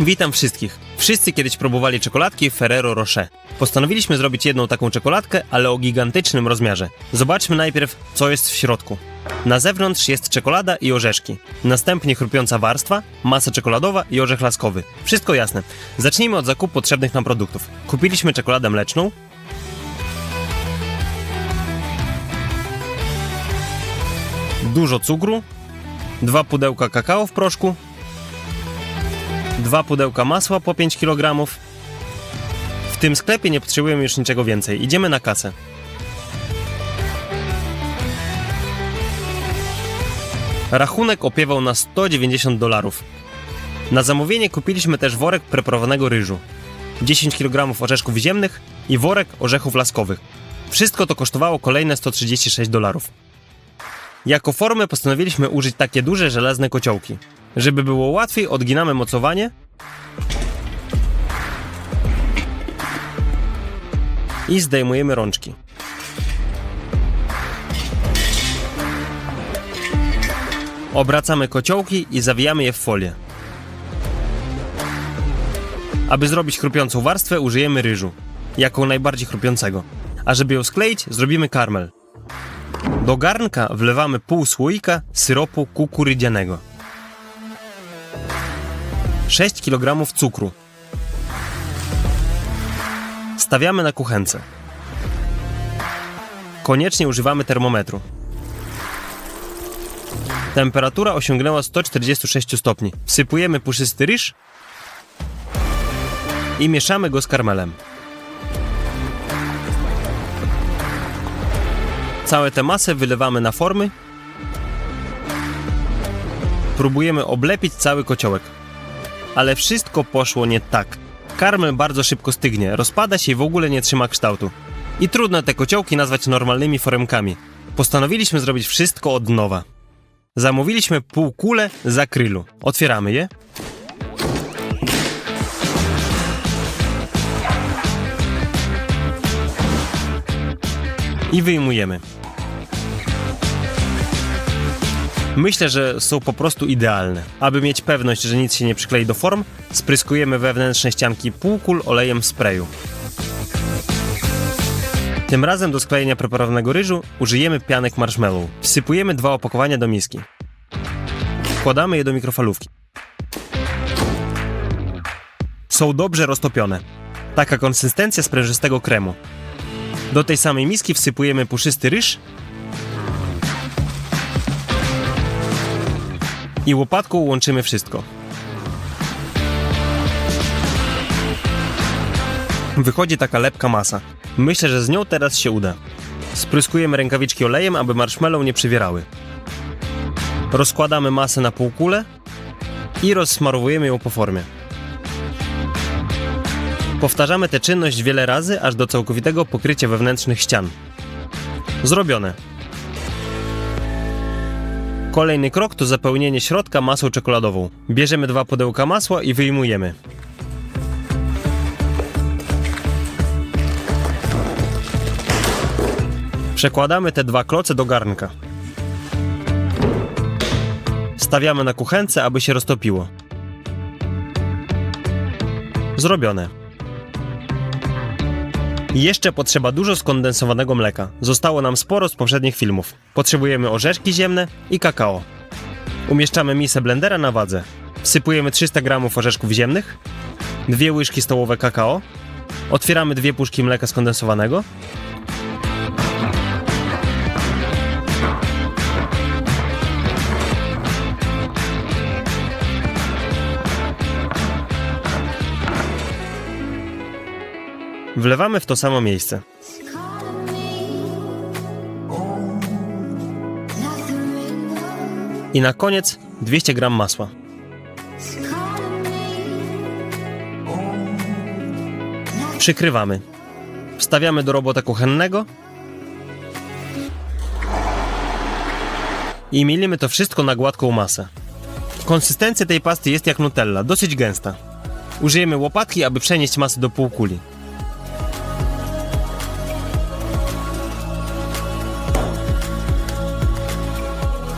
Witam wszystkich. Wszyscy kiedyś próbowali czekoladki Ferrero Rocher. Postanowiliśmy zrobić jedną taką czekoladkę, ale o gigantycznym rozmiarze. Zobaczmy najpierw, co jest w środku. Na zewnątrz jest czekolada i orzeszki. Następnie chrupiąca warstwa, masa czekoladowa i orzech laskowy. Wszystko jasne. Zacznijmy od zakupu potrzebnych nam produktów. Kupiliśmy czekoladę mleczną, dużo cukru, dwa pudełka kakao w proszku, dwa pudełka masła po 5 kg. W tym sklepie nie potrzebujemy już niczego więcej. Idziemy na kasę. Rachunek opiewał na 190 dolarów. Na zamówienie kupiliśmy też worek preparowanego ryżu, 10 kg orzeszków ziemnych i worek orzechów laskowych. Wszystko to kosztowało kolejne 136 dolarów. Jako formę postanowiliśmy użyć takie duże żelazne kociołki. Żeby było łatwiej, odginamy mocowanie i zdejmujemy rączki. Obracamy kociołki i zawijamy je w folię. Aby zrobić chrupiącą warstwę, użyjemy ryżu, jako najbardziej chrupiącego. A żeby ją skleić, zrobimy karmel. Do garnka wlewamy pół słoika syropu kukurydzianego. 6 kg cukru. Stawiamy na kuchence. Koniecznie używamy termometru. Temperatura osiągnęła 146 stopni. Wsypujemy puszysty ryż i mieszamy go z karmelem. Całe tę masę wylewamy na formy. Próbujemy oblepić cały kociołek. Ale wszystko poszło nie tak. Karmel bardzo szybko stygnie, rozpada się i w ogóle nie trzyma kształtu. I trudno te kociołki nazwać normalnymi foremkami. Postanowiliśmy zrobić wszystko od nowa. Zamówiliśmy pół kule z akrylu. Otwieramy je. I wyjmujemy. Myślę, że są po prostu idealne. Aby mieć pewność, że nic się nie przyklei do form, spryskujemy wewnętrzne ścianki półkul olejem sprayu. Tym razem do sklejenia preparowanego ryżu użyjemy pianek marshmallow. Wsypujemy dwa opakowania do miski. Wkładamy je do mikrofalówki. Są dobrze roztopione. Taka konsystencja sprężystego kremu. Do tej samej miski wsypujemy puszysty ryż i łopatką łączymy wszystko. Wychodzi taka lepka masa. Myślę, że z nią teraz się uda. Spryskujemy rękawiczki olejem, aby marshmallow nie przywierały. Rozkładamy masę na półkule i rozsmarowujemy ją po formie. Powtarzamy tę czynność wiele razy, aż do całkowitego pokrycia wewnętrznych ścian. Zrobione. Kolejny krok to zapełnienie środka masą czekoladową. Bierzemy dwa pudełka masła i wyjmujemy. Przekładamy te dwa kloce do garnka. Stawiamy na kuchence, aby się roztopiło. Zrobione. Jeszcze potrzeba dużo skondensowanego mleka. Zostało nam sporo z poprzednich filmów. Potrzebujemy orzeszki ziemne i kakao. Umieszczamy misę blendera na wadze. Wsypujemy 300 g orzeszków ziemnych, dwie łyżki stołowe kakao, otwieramy dwie puszki mleka skondensowanego, wlewamy w to samo miejsce. I na koniec 200 g masła. Przykrywamy. Wstawiamy do robota kuchennego i mielimy to wszystko na gładką masę. Konsystencja tej pasty jest jak Nutella, dosyć gęsta. Użyjemy łopatki, aby przenieść masę do półkuli.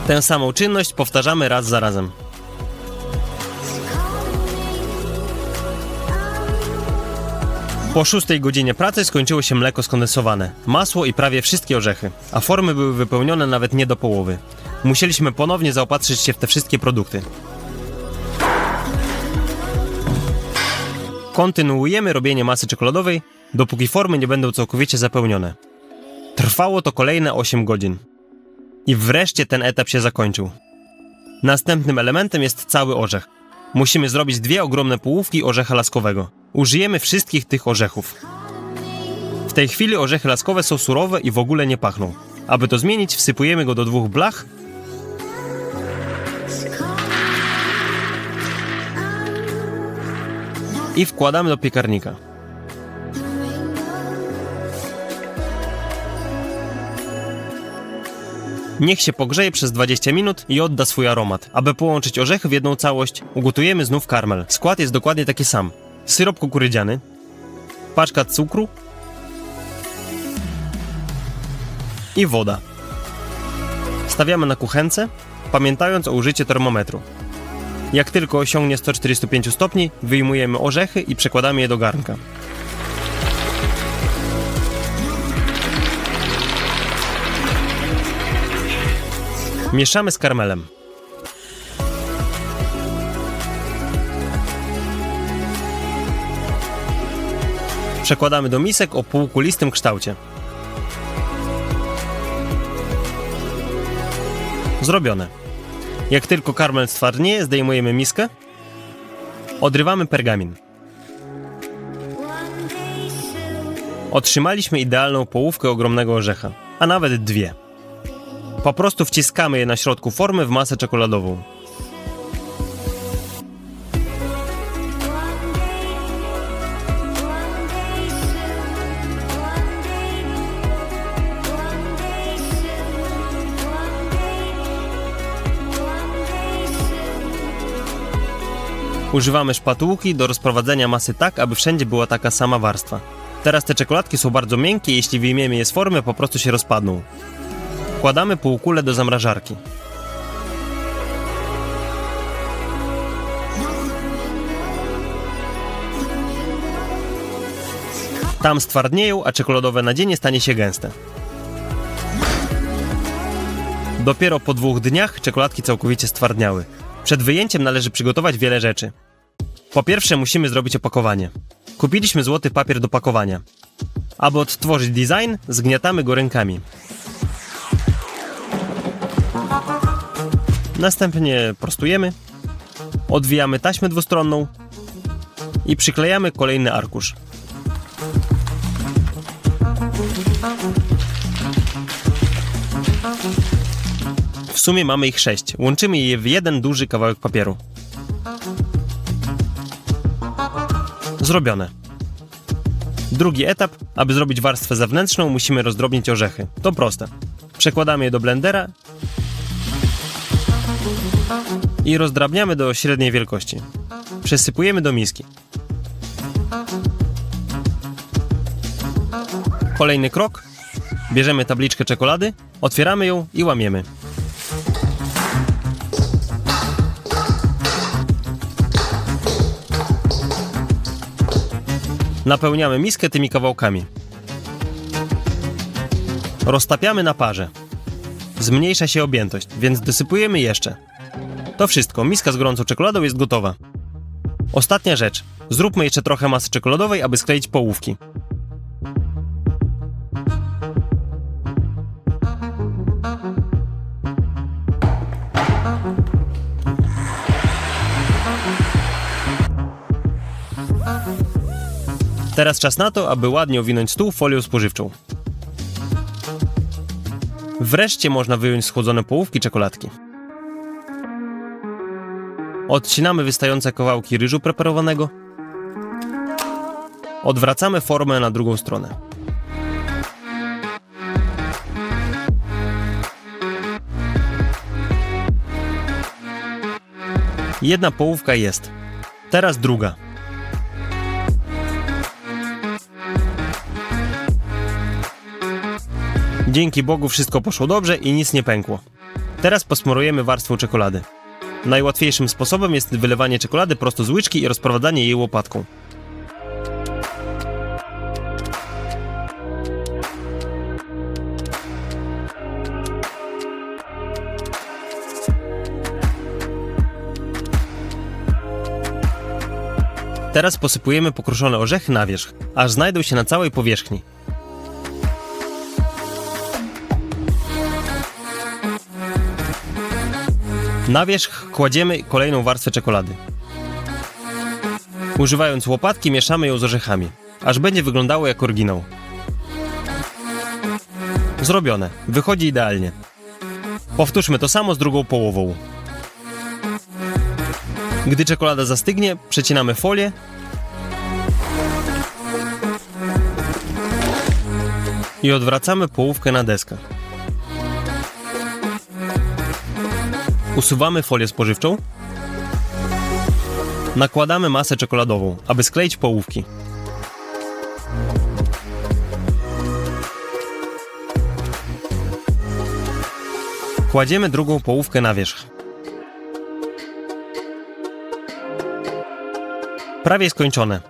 Tę samą czynność powtarzamy raz za razem. Po szóstej godzinie pracy skończyło się mleko skondensowane, masło i prawie wszystkie orzechy, a formy były wypełnione nawet nie do połowy. Musieliśmy ponownie zaopatrzyć się w te wszystkie produkty. Kontynuujemy robienie masy czekoladowej, dopóki formy nie będą całkowicie zapełnione. Trwało to kolejne 8 godzin. I wreszcie ten etap się zakończył. Następnym elementem jest cały orzech. Musimy zrobić dwie ogromne połówki orzecha laskowego. Użyjemy wszystkich tych orzechów. W tej chwili orzechy laskowe są surowe i w ogóle nie pachną. Aby to zmienić, wsypujemy go do dwóch blach i wkładamy do piekarnika. Niech się pogrzeje przez 20 minut i odda swój aromat. Aby połączyć orzechy w jedną całość, ugotujemy znów karmel. Skład jest dokładnie taki sam. Syrop kukurydziany, paczka cukru i woda. Stawiamy na kuchence, pamiętając o użyciu termometru. Jak tylko osiągnie 145 stopni, wyjmujemy orzechy i przekładamy je do garnka. Mieszamy z karmelem. Przekładamy do misek o półkulistym kształcie. Zrobione. Jak tylko karmel stwardnieje, zdejmujemy miskę, odrywamy pergamin. Otrzymaliśmy idealną połówkę ogromnego orzecha, a nawet dwie. Po prostu wciskamy je na środku formy w masę czekoladową. Używamy szpatułki do rozprowadzenia masy tak, aby wszędzie była taka sama warstwa. Teraz te czekoladki są bardzo miękkie, jeśli wyjmiemy je z formy, po prostu się rozpadną. Wkładamy półkulę do zamrażarki. Tam stwardnieją, a czekoladowe nadzienie stanie się gęste. Dopiero po dwóch dniach czekoladki całkowicie stwardniały. Przed wyjęciem należy przygotować wiele rzeczy. Po pierwsze musimy zrobić opakowanie. Kupiliśmy złoty papier do pakowania. Aby odtworzyć design, zgniatamy go rękami. Następnie prostujemy, odwijamy taśmę dwustronną i przyklejamy kolejny arkusz. W sumie mamy ich sześć. Łączymy je w jeden duży kawałek papieru. Zrobione. Drugi etap, aby zrobić warstwę zewnętrzną, musimy rozdrobnić orzechy. To proste. Przekładamy je do blendera i rozdrabniamy do średniej wielkości. Przesypujemy do miski. Kolejny krok. Bierzemy tabliczkę czekolady, otwieramy ją i łamiemy. Napełniamy miskę tymi kawałkami. Roztapiamy na parze. Zmniejsza się objętość, więc dosypujemy jeszcze. To wszystko, miska z gorącą czekoladą jest gotowa. Ostatnia rzecz. Zróbmy jeszcze trochę masy czekoladowej, aby skleić połówki. Teraz czas na to, aby ładnie owinąć stół folią spożywczą. Wreszcie można wyjąć schłodzone połówki czekoladki. Odcinamy wystające kawałki ryżu preparowanego. Odwracamy formę na drugą stronę. Jedna połówka jest. Teraz druga. Dzięki Bogu wszystko poszło dobrze i nic nie pękło. Teraz posmarujemy warstwą czekolady. Najłatwiejszym sposobem jest wylewanie czekolady prosto z łyczki i rozprowadzanie jej łopatką. Teraz posypujemy pokruszone orzechy na wierzch, aż znajdą się na całej powierzchni. Na wierzch kładziemy kolejną warstwę czekolady. Używając łopatki mieszamy ją z orzechami, aż będzie wyglądało jak oryginał. Zrobione. Wychodzi idealnie. Powtórzmy to samo z drugą połową. Gdy czekolada zastygnie, przecinamy folię i odwracamy połówkę na deskach. Usuwamy folię spożywczą. Nakładamy masę czekoladową, aby skleić połówki. Kładziemy drugą połówkę na wierzch. Prawie skończone.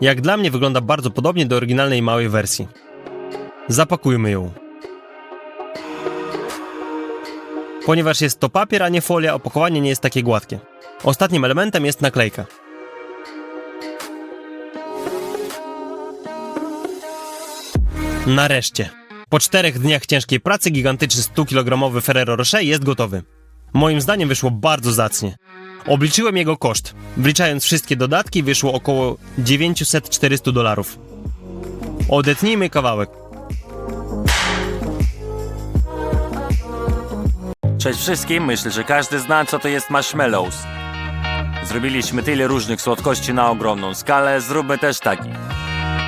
Jak dla mnie wygląda bardzo podobnie do oryginalnej małej wersji. Zapakujmy ją. Ponieważ jest to papier, a nie folia, opakowanie nie jest takie gładkie. Ostatnim elementem jest naklejka. Nareszcie. Po czterech dniach ciężkiej pracy gigantyczny 100-kilogramowy Ferrero Rocher jest gotowy. Moim zdaniem wyszło bardzo zacnie. Obliczyłem jego koszt. Wliczając wszystkie dodatki wyszło około 900-400 dolarów. Odetnijmy kawałek. Cześć wszystkim, myślę, że każdy zna co to jest marshmallows. Zrobiliśmy tyle różnych słodkości na ogromną skalę, zróbmy też taki.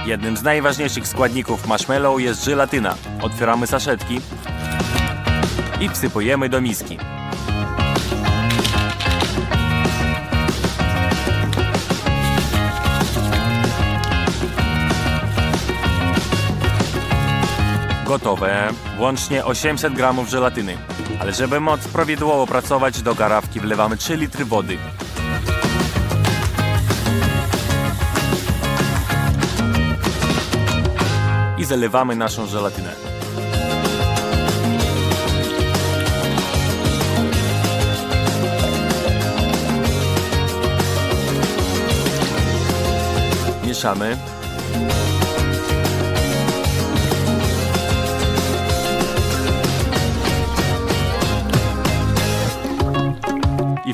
Jednym z najważniejszych składników marshmallow jest żelatyna. Otwieramy saszetki i wsypujemy do miski. Gotowe, łącznie 800 gramów żelatyny. Ale żeby moc prawidłowo pracować, do garawki wlewamy 3 litry wody. I zalewamy naszą żelatynę. Mieszamy.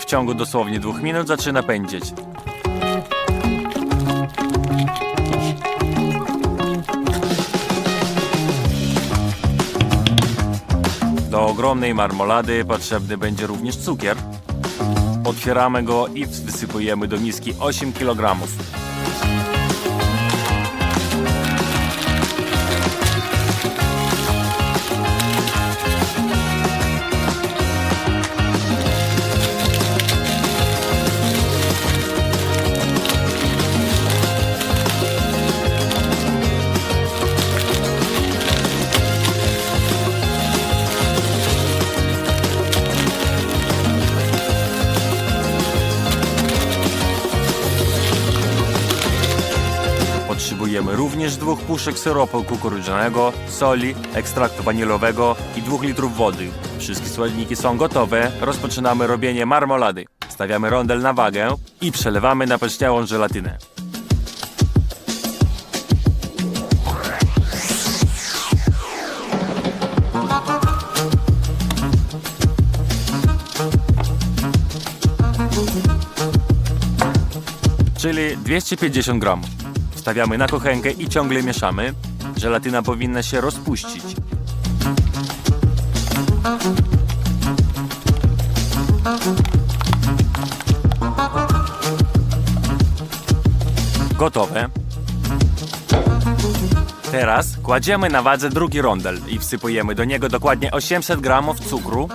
Ciągu dosłownie dwóch minut zaczyna pędzieć. Do ogromnej marmolady potrzebny będzie również cukier. Otwieramy go i wysypujemy do miski 8 kg. Dwóch puszek syropu kukurydzianego, soli, ekstraktu wanilowego i dwóch litrów wody. Wszystkie składniki są gotowe. Rozpoczynamy robienie marmolady. Stawiamy rondel na wagę i przelewamy na pęczniałą żelatynę. czyli 250 gram. Wstawiamy na kochenkę i ciągle mieszamy. Żelatyna powinna się rozpuścić. Gotowe. Teraz kładziemy na wadze drugi rondel i wsypujemy do niego dokładnie 800 gramów cukru,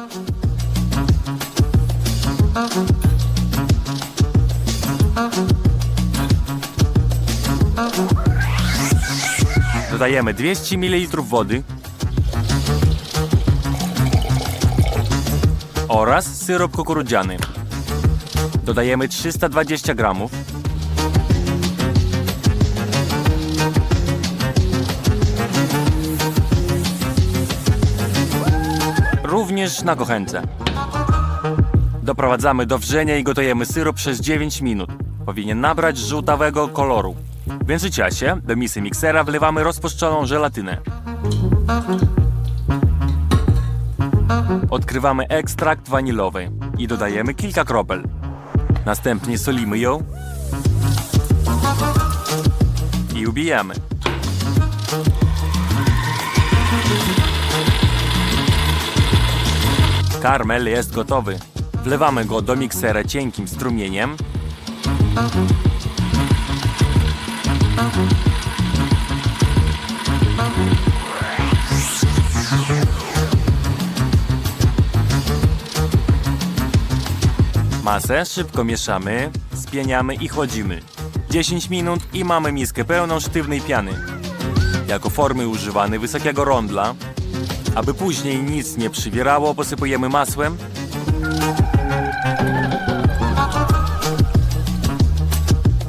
Dodajemy 200 ml wody oraz syrop kukurydziany. Dodajemy 320 gramów. Również na kochence. Doprowadzamy do wrzenia i gotujemy syrop przez 9 minut. powinien nabrać żółtawego koloru. W międzyczasie do misy miksera wlewamy rozpuszczoną żelatynę. Odkrywamy ekstrakt wanilowy i dodajemy kilka kropel. Następnie solimy ją i ubijamy. Karmel jest gotowy. Wlewamy go do miksera cienkim strumieniem. Masę szybko mieszamy, spieniamy i chłodzimy. 10 minut i mamy miskę pełną sztywnej piany. Jako formy używamy wysokiego rondla. Aby później nic nie przywierało, posypujemy masłem.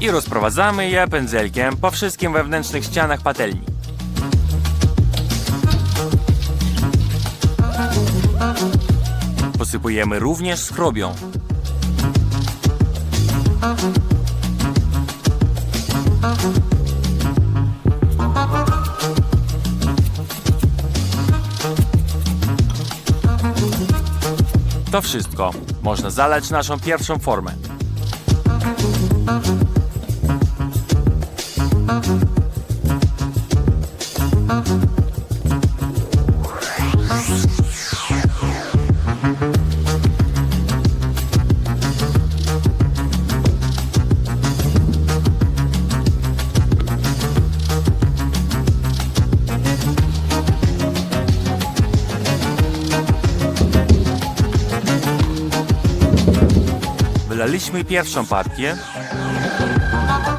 I rozprowadzamy je pędzelkiem po wszystkim wewnętrznych ścianach patelni. Posypujemy również skrobią. To wszystko. Można zalać naszą pierwszą formę. Wylaliśmy pierwszą partię.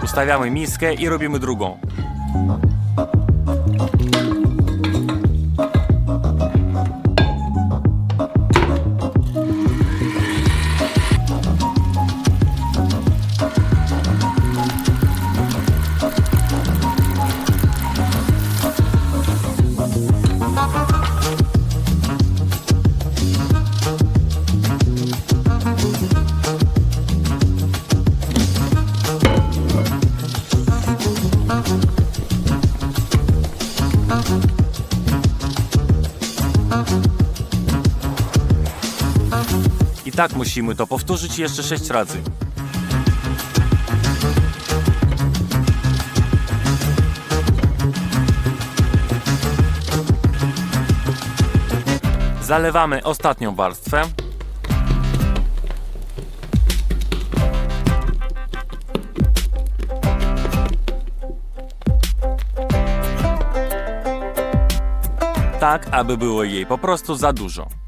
Ustawiamy miskę i robimy drugą. Musimy to powtórzyć jeszcze 6 razy. Zalewamy ostatnią warstwę. Tak, aby było jej po prostu za dużo.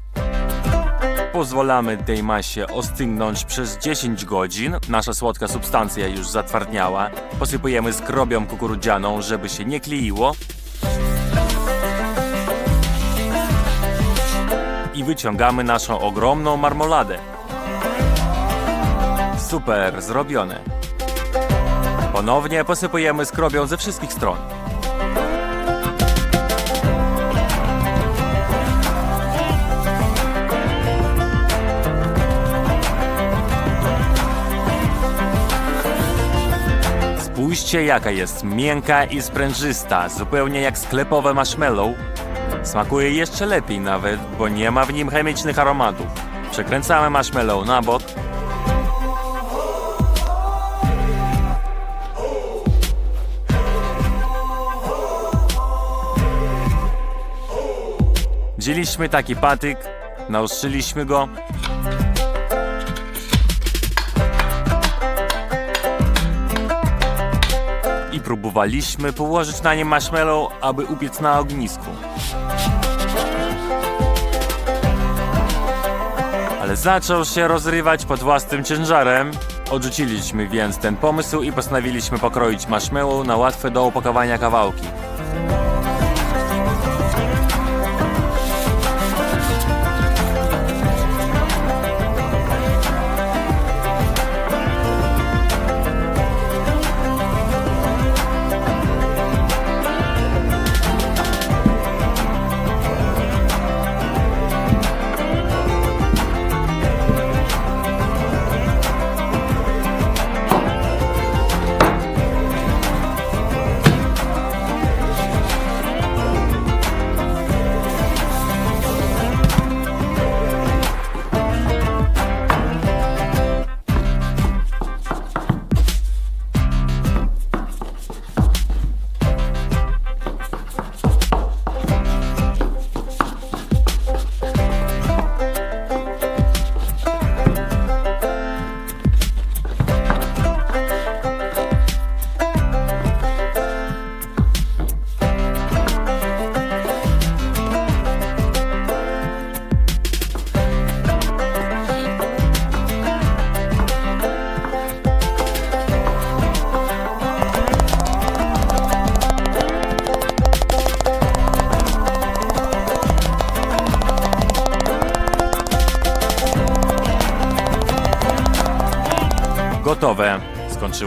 Pozwalamy tej masie ostygnąć przez 10 godzin. Nasza słodka substancja już zatwardniała. Posypujemy skrobią kukurydzianą, żeby się nie kleiło. I wyciągamy naszą ogromną marmoladę. Super, zrobione. Ponownie posypujemy skrobią ze wszystkich stron. Spójrzcie jaka jest miękka i sprężysta, zupełnie jak sklepowe marshmallow. Smakuje jeszcze lepiej nawet, bo nie ma w nim chemicznych aromatów. Przekręcamy marshmallow na bok. Wzięliśmy taki patyk, naostrzyliśmy go próbowaliśmy położyć na nie marshmallow, aby upiec na ognisku. Ale zaczął się rozrywać pod własnym ciężarem. Odrzuciliśmy więc ten pomysł i postanowiliśmy pokroić marshmallow na łatwe do opakowania kawałki.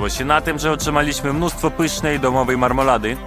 Skończyło się na tym, że otrzymaliśmy mnóstwo pysznej domowej marmolady.